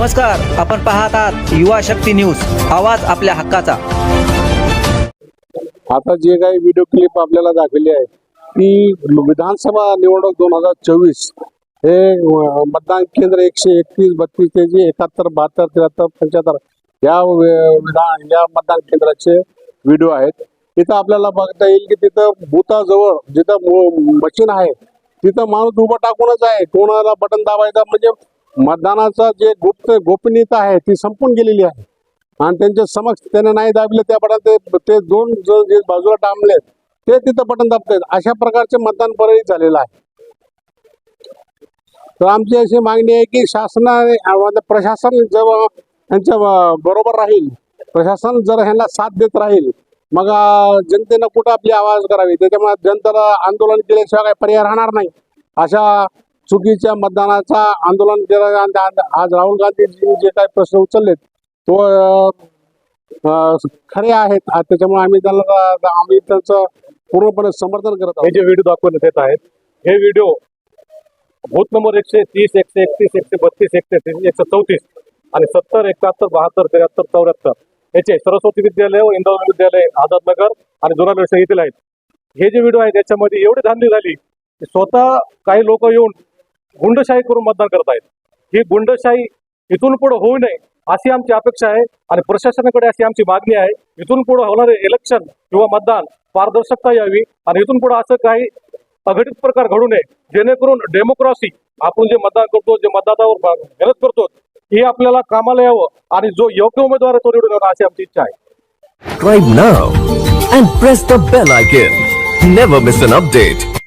नमस्कार आपण पाहत आहात युवा शक्ती न्यूज आवाज आपल्या हक्काचा. आता जे काही व्हिडिओ क्लिप आपल्याला दाखवली आहे ती विधानसभा निवडणूक दोन हजार चोवीस हे मतदान केंद्र एकशे एकतीस बत्तीस ते एकाहत्तर बहात्तर त्र्याहत्तर पंच्याहत्तर या विधान या मतदान केंद्राचे व्हिडिओ आहेत. तिथं आपल्याला बघता येईल की तिथं भूताजवळ जिथं मशीन आहे तिथं माणूस उभं टाकूनच आहे. कोणाला बटन दाबायचं म्हणजे मतदानाचा जे गुप्त गोपनीयता आहे ती संपून गेलेली आहे. आणि त्यांच्या समक्ष त्याने नाही दाबले त्या बटन ते ते दोन जो जे बाजूला डांबले ते तिथं बटन दाबतात अशा प्रकारचे मतदान परळीत झालेलं आहे. तर आमची अशी मागणी आहे की शासनाने म्हणजे प्रशासन जेव्हा यांच्या बरोबर राहील प्रशासन जर ह्यांना साथ देत राहील मग जनतेनं कुठं आपली आवाज करावी? त्याच्यामुळे जनतेला आंदोलन केल्याशिवाय काही पर्याय राहणार नाही. अशा चुकीच्या मतदानाचा आंदोलन केलं आज- राहुल गांधीजी जे काही प्रश्न उचललेत तो खरे आहेत. त्याच्यामुळे आम्ही त्यांना आम्ही त्यांचं पूर्णपणे समर्थन करत आहोत. हे जे व्हिडिओ दाखवण्यात येत आहेत हे व्हिडिओ बूथ नंबर एकशे तीस एकशे एकतीस एकशे बत्तीस एकशे एकशे चौतीस आणि सत्तर एकाहत्तर बहात्तर त्र्याहत्तर चौऱ्याहत्तर याचे सरस्वती विद्यालय व इंदौर विद्यालय आझादनगर आणि जुना व्यवसाय येथील आहेत. हे जे व्हिडिओ आहेत त्याच्यामध्ये एवढी धांदी झाली की स्वतः काही लोक येऊन गुंडशाही करून मतदान करत आहेत ही गुंडशाही इथून पुढे होऊ नये अशी आमची अपेक्षा आहे आणि प्रशासनाकडे अशी आमची मागणी आहे इथून पुढे होणारे इलेक्शन किंवा मतदान पारदर्शकता यावी आणि इथून पुढे असं काही अघटित प्रकार घडू नये जेणेकरून डेमोक्रेसी आपण जे मतदान करतो जे मतदानावर मेहनत करतो हे आपल्याला कामाला यावं आणि जो योग्य उमेदवार तो निवडून येणार अशी आमची इच्छा आहे Subscribe now and press the bell icon. Never miss an update.